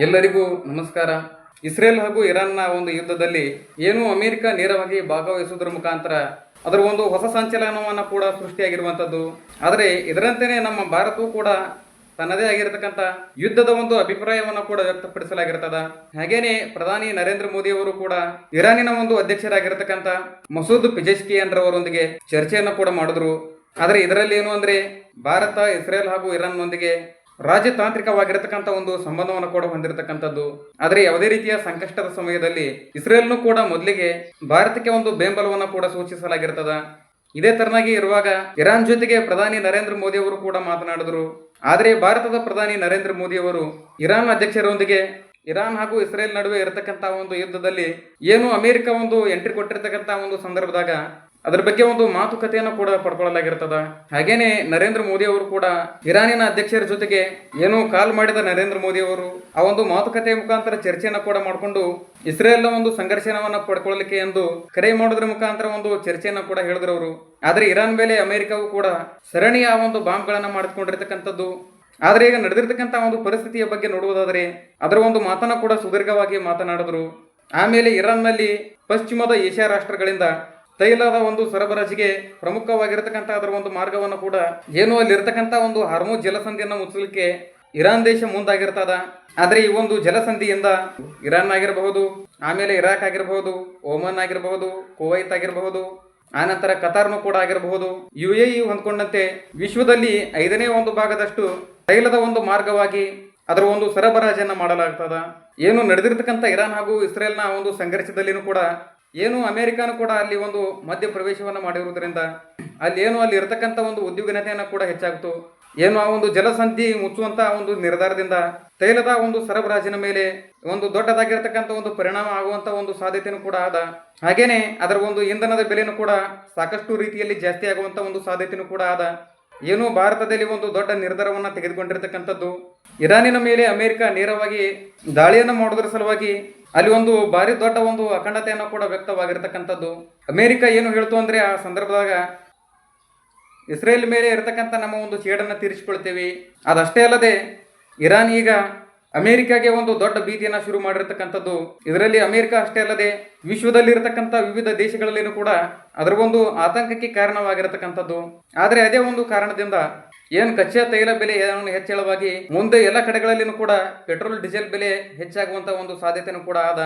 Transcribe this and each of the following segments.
ಎಲ್ಲರಿಗೂ ನಮಸ್ಕಾರ. ಇಸ್ರೇಲ್ ಹಾಗೂ ಇರಾನ್ನ ಒಂದು ಯುದ್ಧದಲ್ಲಿ ಏನು ಅಮೆರಿಕ ನೇರವಾಗಿ ಭಾಗವಹಿಸುವುದರ ಮುಖಾಂತರ ಅದರ ಒಂದು ಹೊಸ ಸಂಚಲನವನ್ನು ಕೂಡ ಸೃಷ್ಟಿಯಾಗಿರುವಂಥದ್ದು. ಆದರೆ ಇದರಂತೆಯೇ ನಮ್ಮ ಭಾರತವು ಕೂಡ ತನ್ನದೇ ಆಗಿರತಕ್ಕಂಥ ಯುದ್ಧದ ಒಂದು ಅಭಿಪ್ರಾಯವನ್ನು ಕೂಡ ವ್ಯಕ್ತಪಡಿಸಲಾಗಿರ್ತದ. ಹಾಗೇನೆ ಪ್ರಧಾನಿ ನರೇಂದ್ರ ಮೋದಿ ಅವರು ಕೂಡ ಇರಾನಿನ ಒಂದು ಅಧ್ಯಕ್ಷರಾಗಿರ್ತಕ್ಕಂಥ ಮಸೂದ್ ಪಿಜೆಸ್ಕಿಯನ್ ರವರೊಂದಿಗೆ ಚರ್ಚೆಯನ್ನು ಕೂಡ ಮಾಡಿದ್ರು. ಆದರೆ ಇದರಲ್ಲಿ ಏನು ಅಂದ್ರೆ ಭಾರತ, ಇಸ್ರೇಲ್ ಹಾಗೂ ಇರಾನ್ನೊಂದಿಗೆ ರಾಜತಾಂತ್ರಿಕವಾಗಿರತಕ್ಕಂಥ ಒಂದು ಸಂಬಂಧವನ್ನು ಕೂಡ ಹೊಂದಿರತಕ್ಕಂಥದ್ದು. ಆದರೆ ಯಾವುದೇ ರೀತಿಯ ಸಂಕಷ್ಟದ ಸಮಯದಲ್ಲಿ ಇಸ್ರೇಲ್ನು ಕೂಡ ಮೊದಲಿಗೆ ಭಾರತಕ್ಕೆ ಒಂದು ಬೆಂಬಲವನ್ನು ಕೂಡ ಸೂಚಿಸಲಾಗಿರ್ತದ. ಇದೇ ತರನಾಗಿ ಇರುವಾಗ ಇರಾನ್ ಜೊತೆಗೆ ಪ್ರಧಾನಿ ನರೇಂದ್ರ ಮೋದಿ ಅವರು ಕೂಡ ಮಾತನಾಡಿದರು. ಆದರೆ ಭಾರತದ ಪ್ರಧಾನಿ ನರೇಂದ್ರ ಮೋದಿ ಅವರು ಇರಾನ್ ಅಧ್ಯಕ್ಷರೊಂದಿಗೆ ಇರಾನ್ ಹಾಗೂ ಇಸ್ರೇಲ್ ನಡುವೆ ಇರತಕ್ಕಂತ ಒಂದು ಯುದ್ಧದಲ್ಲಿ ಏನು ಅಮೆರಿಕ ಒಂದು ಎಂಟ್ರಿ ಕೊಟ್ಟಿರ್ತಕ್ಕಂತ ಒಂದು ಸಂದರ್ಭದಾಗ ಅದರ ಬಗ್ಗೆ ಒಂದು ಮಾತುಕತೆಯನ್ನು ಕೂಡ ಪಡ್ಕೊಳ್ಳಲಾಗಿರ್ತದ. ಹಾಗೇನೆ ನರೇಂದ್ರ ಮೋದಿ ಅವರು ಕೂಡ ಇರಾನಿನ ಅಧ್ಯಕ್ಷರ ಜೊತೆಗೆ ಏನು ಕಾಲ್ ಮಾಡಿದ ನರೇಂದ್ರ ಮೋದಿ ಅವರು ಆ ಒಂದು ಮಾತುಕತೆಯ ಮುಖಾಂತರ ಚರ್ಚೆಯನ್ನು ಕೂಡ ಮಾಡಿಕೊಂಡು ಇಸ್ರೇಲ್ನ ಒಂದು ಸಂಘರ್ಷವನ್ನು ಪಡ್ಕೊಳ್ಳಲಿಕ್ಕೆ ಎಂದು ಕರೆ ಮಾಡೋದ್ರ ಮುಖಾಂತರ ಒಂದು ಚರ್ಚೆಯನ್ನು ಕೂಡ ಹೇಳಿದ್ರು ಅವರು. ಆದರೆ ಇರಾನ್ ಮೇಲೆ ಅಮೆರಿಕವು ಕೂಡ ಸರಣಿಯ ಒಂದು ಬಾಂಬ್ಗಳನ್ನು ಮಾಡಿಕೊಂಡಿರ್ತಕ್ಕಂಥದ್ದು ಆದರೆ ಈಗ ನಡೆದಿರ್ತಕ್ಕಂಥ ಒಂದು ಪರಿಸ್ಥಿತಿಯ ಬಗ್ಗೆ ನೋಡುವುದಾದರೆ ಅದರ ಒಂದು ಮಾತನ್ನ ಕೂಡ ಸುದೀರ್ಘವಾಗಿ ಮಾತನಾಡಿದ್ರು. ಆಮೇಲೆ ಇರಾನ್ನಲ್ಲಿ ಪಶ್ಚಿಮದ ಏಷ್ಯಾ ರಾಷ್ಟ್ರಗಳಿಂದ ತೈಲದ ಒಂದು ಸರಬರಾಜಿಗೆ ಪ್ರಮುಖವಾಗಿರತಕ್ಕಂಥ ಅದರ ಒಂದು ಮಾರ್ಗವನ್ನು ಕೂಡ ಏನು ಅಲ್ಲಿರ್ತಕ್ಕಂಥ ಒಂದು ಹಾರ್ಮೋ ಜಲಸಂಧಿಯನ್ನು ಮುಚ್ಚಲಿಕ್ಕೆ ಇರಾನ್ ದೇಶ ಮುಂದಾಗಿರ್ತದ. ಆದರೆ ಈ ಒಂದು ಜಲಸಂಧಿಯಿಂದ ಇರಾನ್ ಆಗಿರಬಹುದು, ಆಮೇಲೆ ಇರಾಕ್ ಆಗಿರಬಹುದು ಓಮನ್ ಆಗಿರಬಹುದು, ಕುವೈತ್ ಆಗಿರಬಹುದು, ಆನಂತರ ಕತಾರ್ನು ಕೂಡ ಆಗಿರಬಹುದು. ಯು ಎ ಇ ಹೊಂದ್ಕೊಂಡಂತೆ ವಿಶ್ವದಲ್ಲಿ ಐದನೇ ಒಂದು ಭಾಗದಷ್ಟು ತೈಲದ ಒಂದು ಮಾರ್ಗವಾಗಿ ಅದರ ಒಂದು ಸರಬರಾಜನ್ನು ಮಾಡಲಾಗ್ತದ. ಏನು ನಡೆದಿರ್ತಕ್ಕಂಥ ಇರಾನ್ ಹಾಗೂ ಇಸ್ರೇಲ್ನ ಒಂದು ಸಂಘರ್ಷದಲ್ಲಿನೂ ಕೂಡ ಏನು ಅಮೇರಿಕಾನು ಕೂಡ ಅಲ್ಲಿ ಒಂದು ಮಧ್ಯ ಪ್ರವೇಶವನ್ನು ಮಾಡಿರುವುದರಿಂದ ಅಲ್ಲಿ ಏನು ಅಲ್ಲಿ ಇರತಕ್ಕಂಥ ಒಂದು ಉದ್ಯೋಗನತೆಯನ್ನು ಕೂಡ ಹೆಚ್ಚಾಗ್ತು. ಏನು ಆ ಒಂದು ಜಲಸಂಧಿ ಮುಚ್ಚುವಂತ ಒಂದು ನಿರ್ಧಾರದಿಂದ ತೈಲದ ಒಂದು ಸರಬರಾಜಿನ ಮೇಲೆ ಒಂದು ದೊಡ್ಡದಾಗಿರತಕ್ಕಂಥ ಒಂದು ಪರಿಣಾಮ ಆಗುವಂತ ಒಂದು ಸಾಧ್ಯತೆಯೂ ಕೂಡ ಆದ. ಹಾಗೇನೆ ಅದರ ಒಂದು ಇಂಧನದ ಬೆಲೆನೂ ಕೂಡ ಸಾಕಷ್ಟು ರೀತಿಯಲ್ಲಿ ಜಾಸ್ತಿ ಆಗುವಂತ ಒಂದು ಸಾಧ್ಯತೆಯೂ ಕೂಡ ಆದ. ಏನು ಭಾರತದಲ್ಲಿ ಒಂದು ದೊಡ್ಡ ನಿರ್ಧಾರವನ್ನು ತೆಗೆದುಕೊಂಡಿರತಕ್ಕಂಥದ್ದು ಇರಾನಿನ ಮೇಲೆ ಅಮೆರಿಕ ನೇರವಾಗಿ ದಾಳಿಯನ್ನು ಮಾಡೋದ್ರ ಸಲುವಾಗಿ ಅಲ್ಲಿ ಒಂದು ಭಾರಿ ದೊಡ್ಡ ಒಂದು ಅಖಂಡತೆಯನ್ನು ಕೂಡ ವ್ಯಕ್ತವಾಗಿರ್ತಕ್ಕಂಥದ್ದು. ಅಮೇರಿಕಾ ಏನು ಹೇಳ್ತು ಅಂದರೆ ಆ ಸಂದರ್ಭದಾಗ, ಇಸ್ರೇಲ್ ಮೇಲೆ ಇರತಕ್ಕಂಥ ನಮ್ಮ ಒಂದು ಸೇಡನ್ನು ತೀರಿಸಿಕೊಳ್ತೇವೆ. ಅದಷ್ಟೇ ಅಲ್ಲದೆ, ಇರಾನ್ ಈಗ ಅಮೆರಿಕಾಗೆ ಒಂದು ದೊಡ್ಡ ಭೀತಿಯನ್ನು ಶುರು ಮಾಡಿರತಕ್ಕಂಥದ್ದು. ಇದರಲ್ಲಿ ಅಮೇರಿಕಾ ಅಷ್ಟೇ ಅಲ್ಲದೆ, ವಿಶ್ವದಲ್ಲಿರತಕ್ಕಂಥ ವಿವಿಧ ದೇಶಗಳಲ್ಲಿನೂ ಕೂಡ ಅದರ ಒಂದು ಆತಂಕಕ್ಕೆ ಕಾರಣವಾಗಿರತಕ್ಕಂಥದ್ದು. ಆದರೆ ಅದೇ ಒಂದು ಕಾರಣದಿಂದ ಏನ್ ಕಚ್ಚಾ ತೈಲ ಬೆಲೆ ಹೆಚ್ಚಳವಾಗಿ ಮುಂದೆ ಎಲ್ಲ ಕಡೆಗಳಲ್ಲಿನೂ ಕೂಡ ಪೆಟ್ರೋಲ್, ಡೀಸೆಲ್ ಬೆಲೆ ಹೆಚ್ಚಾಗುವಂತ ಒಂದು ಸಾಧ್ಯತೆನೂ ಕೂಡ ಆದ.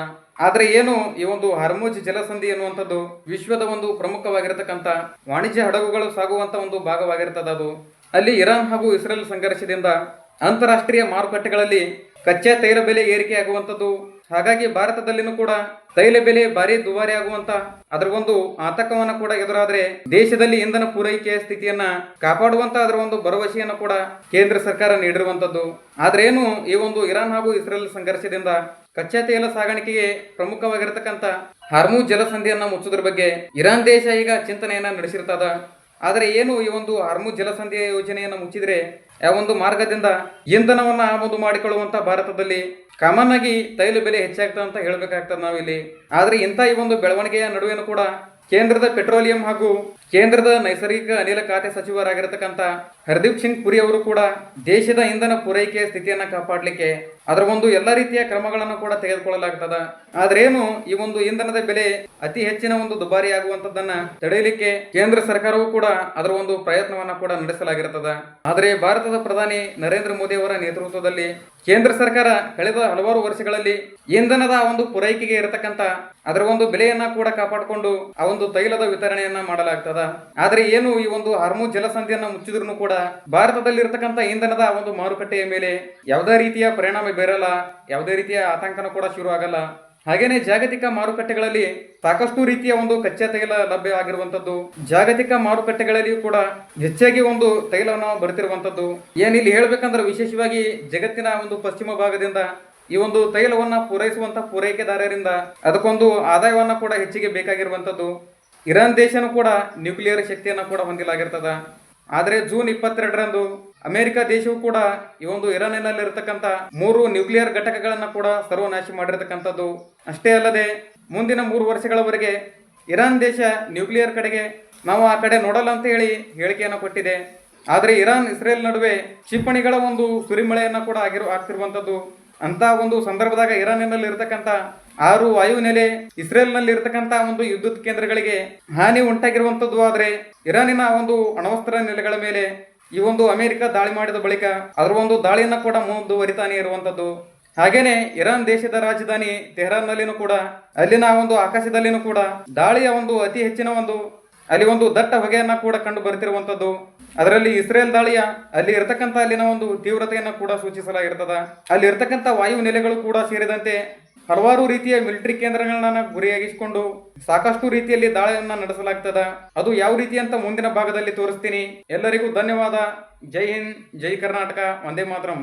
ಆದ್ರೆ ಏನು ಈ ಒಂದು ಹರ್ಮುಜ್ ಜಲಸಂಧಿ ಎನ್ನುವಂಥದ್ದು ವಿಶ್ವದ ಒಂದು ಪ್ರಮುಖವಾಗಿರತಕ್ಕಂಥ ವಾಣಿಜ್ಯ ಹಡಗುಗಳು ಸಾಗುವಂತ ಒಂದು ಭಾಗವಾಗಿರ್ತದ ಅದು. ಅಲ್ಲಿ ಇರಾನ್ ಹಾಗೂ ಇಸ್ರೇಲ್ ಸಂಘರ್ಷದಿಂದ ಅಂತಾರಾಷ್ಟ್ರೀಯ ಮಾರುಕಟ್ಟೆಗಳಲ್ಲಿ ಕಚ್ಚಾ ತೈಲ ಬೆಲೆ ಏರಿಕೆ ಆಗುವಂಥದ್ದು ಹಾಗಾಗಿ ಭಾರತದಲ್ಲಿನೂ ಕೂಡ ತೈಲ ಬೆಲೆ ಭಾರಿ ದುಬಾರಿ ಆಗುವಂತ ಅದರ ಒಂದು ಆತಂಕವನ್ನು ಕೂಡ ಎದುರಾದ್ರೆ ದೇಶದಲ್ಲಿ ಇಂಧನ ಪೂರೈಕೆಯ ಸ್ಥಿತಿಯನ್ನ ಕಾಪಾಡುವಂತ ಅದರ ಒಂದು ಭರವಸೆಯನ್ನು ಕೂಡ ಕೇಂದ್ರ ಸರ್ಕಾರ ನೀಡಿರುವಂತದ್ದು. ಆದ್ರೆ ಏನು ಈ ಒಂದು ಇರಾನ್ ಹಾಗೂ ಇಸ್ರೇಲ್ ಸಂಘರ್ಷದಿಂದ ಕಚ್ಚಾ ತೈಲ ಸಾಗಾಣಿಕೆಗೆ ಪ್ರಮುಖವಾಗಿರತಕ್ಕಂತ ಹಾರ್ಮೂ ಜಲಸಂಧಿಯನ್ನ ಮುಚ್ಚೋದ್ರ ಬಗ್ಗೆ ಇರಾನ್ ದೇಶ ಈಗ ಚಿಂತನೆಯನ್ನ ನಡೆಸಿರ್ತದ ಆದರೆ ಏನು ಈ ಒಂದು ಅರ್ಮು ಜಲಸಂಧಿಯ ಯೋಜನೆಯನ್ನು ಮುಚ್ಚಿದರೆ, ಆ ಒಂದು ಮಾರ್ಗದಿಂದ ಇಂಧನವನ್ನು ಆಮದು ಮಾಡಿಕೊಳ್ಳುವಂಥ ಭಾರತದಲ್ಲಿ ಕಾಮನ್ ಆಗಿ ತೈಲ ಬೆಲೆ ಹೆಚ್ಚಾಗ್ತದೆ ಅಂತ ಹೇಳಬೇಕಾಗ್ತದೆ ನಾವಿಲ್ಲಿ. ಆದರೆ ಇಂಥ ಈ ಒಂದು ಬೆಳವಣಿಗೆಯ ನಡುವೆನೂ ಕೂಡ ಕೇಂದ್ರದ ಪೆಟ್ರೋಲಿಯಂ ಹಾಗೂ ಕೇಂದ್ರದ ನೈಸರ್ಗಿಕ ಅನಿಲ ಖಾತೆ ಸಚಿವರಾಗಿರತಕ್ಕಂಥ ಹರ್ದೀಪ್ ಸಿಂಗ್ ಪುರಿ ಅವರು ಕೂಡ ದೇಶದ ಇಂಧನ ಪೂರೈಕೆ ಸ್ಥಿತಿಯನ್ನ ಕಾಪಾಡಲಿಕ್ಕೆ ಅದರ ಒಂದು ಎಲ್ಲ ರೀತಿಯ ಕ್ರಮಗಳನ್ನು ಕೂಡ ತೆಗೆದುಕೊಳ್ಳಲಾಗ್ತದ. ಆದ್ರೇನು ಈ ಒಂದು ಇಂಧನದ ಬೆಲೆ ಅತಿ ಹೆಚ್ಚಿನ ಒಂದು ದುಬಾರಿ ಆಗುವಂತದ್ದನ್ನ ತಡೆಯಲಿಕ್ಕೆ ಕೇಂದ್ರ ಸರ್ಕಾರವು ಕೂಡ ಅದರ ಒಂದು ಪ್ರಯತ್ನವನ್ನ ಕೂಡ ನಡೆಸಲಾಗಿರುತ್ತದೆ ಆದರೆ ಭಾರತದ ಪ್ರಧಾನಿ ನರೇಂದ್ರ ಮೋದಿ ಅವರ ನೇತೃತ್ವದಲ್ಲಿ ಕೇಂದ್ರ ಸರ್ಕಾರ ಕಳೆದ ಹಲವಾರು ವರ್ಷಗಳಲ್ಲಿ ಇಂಧನದ ಒಂದು ಪೂರೈಕೆಗೆ ಇರತಕ್ಕಂತ ಅದರ ಒಂದು ಬೆಲೆಯನ್ನ ಕೂಡ ಕಾಪಾಡಿಕೊಂಡು ಆ ಒಂದು ತೈಲದ ವಿತರಣೆಯನ್ನ ಮಾಡಲಾಗ್ತದ. ಆದ್ರೆ ಏನು ಈ ಒಂದು ಹರ್ಮು ಜಲಸಂಧಿಯನ್ನ ಮುಚ್ಚಿದ್ರು ಕೂಡ ಭಾರತದಲ್ಲಿ ಇರತಕ್ಕಂತ ಇಂಧನದ ಒಂದು ಮಾರುಕಟ್ಟೆಯ ಮೇಲೆ ಯಾವುದೇ ರೀತಿಯ ಪರಿಣಾಮ ಬೀರಲ್ಲ, ಯಾವುದೇ ರೀತಿಯ ಆತಂಕನೂ ಕೂಡ ಶುರು ಆಗಲ್ಲ. ಹಾಗೇನೆ ಜಾಗತಿಕ ಮಾರುಕಟ್ಟೆಗಳಲ್ಲಿ ಸಾಕಷ್ಟು ರೀತಿಯ ಒಂದು ಕಚ್ಚಾ ತೈಲ ಲಭ್ಯ ಆಗಿರುವಂತದ್ದು ಜಾಗತಿಕ ಮಾರುಕಟ್ಟೆಗಳಲ್ಲಿಯೂ ಕೂಡ ಹೆಚ್ಚಾಗಿ ಒಂದು ತೈಲವನ್ನು ಬರ್ತಿರುವಂತದ್ದು ಏನಿಲ್ಲಿ ಹೇಳ್ಬೇಕಂದ್ರೆ ವಿಶೇಷವಾಗಿ ಜಗತ್ತಿನ ಒಂದು ಪಶ್ಚಿಮ ಭಾಗದಿಂದ ಈ ಒಂದು ತೈಲವನ್ನ ಪೂರೈಸುವಂತ ಪೂರೈಕೆದಾರರಿಂದ ಅದಕ್ಕೊಂದು ಆದಾಯವನ್ನ ಕೂಡ ಹೆಚ್ಚಿಗೆ ಬೇಕಾಗಿರುವಂತದ್ದು ಇರಾನ್ ದೇಶನೂ ಕೂಡ ನ್ಯೂಕ್ಲಿಯರ್ ಶಕ್ತಿಯನ್ನು ಕೂಡ ಹೊಂದಿಲಾಗಿರ್ತದ. ಆದರೆ ಜೂನ್ ಇಪ್ಪತ್ತೆರಡರಂದು ಅಮೆರಿಕ ದೇಶವು ಕೂಡ ಈ ಒಂದು ಇರಾನಿನಲ್ಲಿ ಇರತಕ್ಕಂತ ಮೂರು ನ್ಯೂಕ್ಲಿಯರ್ ಘಟಕಗಳನ್ನು ಕೂಡ ಸರ್ವನಾಶ ಮಾಡಿರತಕ್ಕಂಥದ್ದು. ಅಷ್ಟೇ ಅಲ್ಲದೆ ಮುಂದಿನ ಮೂರು ವರ್ಷಗಳವರೆಗೆ ಇರಾನ್ ದೇಶ ನ್ಯೂಕ್ಲಿಯರ್ ಕಡೆಗೆ ನಾವು ಆ ಕಡೆ ನೋಡಲ್ಲ ಅಂತ ಹೇಳಿ ಹೇಳಿಕೆಯನ್ನು ಕೊಟ್ಟಿದೆ. ಆದರೆ ಇರಾನ್, ಇಸ್ರೇಲ್ ನಡುವೆ ಕ್ಷಿಪಣಿಗಳ ಒಂದು ಸುರಿಮಳೆಯನ್ನು ಕೂಡ ಆಗಿರೋ ಆಗ್ತಿರುವಂಥದ್ದು. ಅಂತ ಒಂದು ಸಂದರ್ಭದಾಗ ಇರಾನಿನಲ್ಲಿ ಇರತಕ್ಕಂತ ಆರು ವಾಯು ನೆಲೆ ಇಸ್ರೇಲ್ನಲ್ಲಿ ಇರತಕ್ಕಂತ ಒಂದು ವಿದ್ಯುತ್ ಕೇಂದ್ರಗಳಿಗೆ ಹಾನಿ ಉಂಟಾಗಿರುವಂತದ್ದು ಆದ್ರೆ ಇರಾನಿನ ಒಂದು ಅಣವಸ್ತ್ರ ನೆಲೆಗಳ ಮೇಲೆ ಈ ಒಂದು ಅಮೆರಿಕ ದಾಳಿ ಮಾಡಿದ ಬಳಿಕ ಅದರ ಒಂದು ದಾಳಿಯನ್ನು ಕೂಡ ಮುಂದುವರಿತಾನೆ ಇರುವಂತದ್ದು ಹಾಗೇನೆ ಇರಾನ್ ದೇಶದ ರಾಜಧಾನಿ ತೆಹರಾನ್ನಲ್ಲಿನೂ ಕೂಡ, ಅಲ್ಲಿನ ಒಂದು ಆಕಾಶದಲ್ಲಿನೂ ಕೂಡ ದಾಳಿಯ ಒಂದು ಅತಿ ಹೆಚ್ಚಿನ ಒಂದು, ಅಲ್ಲಿ ಒಂದು ದಟ್ಟ ಹೊಗೆಯನ್ನ ಕೂಡ ಕಂಡು ಬರ್ತಿರುವಂಥದ್ದು ಅದರಲ್ಲಿ ಇಸ್ರೇಲ್ ದಾಳಿಯ ಅಲ್ಲಿ ಇರತಕ್ಕಂತ ಅಲ್ಲಿನ ಒಂದು ತೀವ್ರತೆಯನ್ನು ಕೂಡ ಸೂಚಿಸಲಾಗಿರ್ತದ. ಅಲ್ಲಿ ಇರತಕ್ಕಂತ ವಾಯು ನೆಲೆಗಳು ಕೂಡ ಸೇರಿದಂತೆ ಹಲವಾರು ರೀತಿಯ ಮಿಲಿಟರಿ ಕೇಂದ್ರಗಳನ್ನ ಗುರಿಯಾಗಿಸಿಕೊಂಡು ಸಾಕಷ್ಟು ರೀತಿಯಲ್ಲಿ ದಾಳಿಯನ್ನ ನಡೆಸಲಾಗ್ತದ. ಅದು ಯಾವ ರೀತಿ ಅಂತ ಮುಂದಿನ ಭಾಗದಲ್ಲಿ ತೋರಿಸ್ತೀನಿ. ಎಲ್ಲರಿಗೂ ಧನ್ಯವಾದ. ಜೈ ಹಿಂದ್, ಜೈ ಕರ್ನಾಟಕ. ಒಂದೇ ಮಾತ್ರಂ.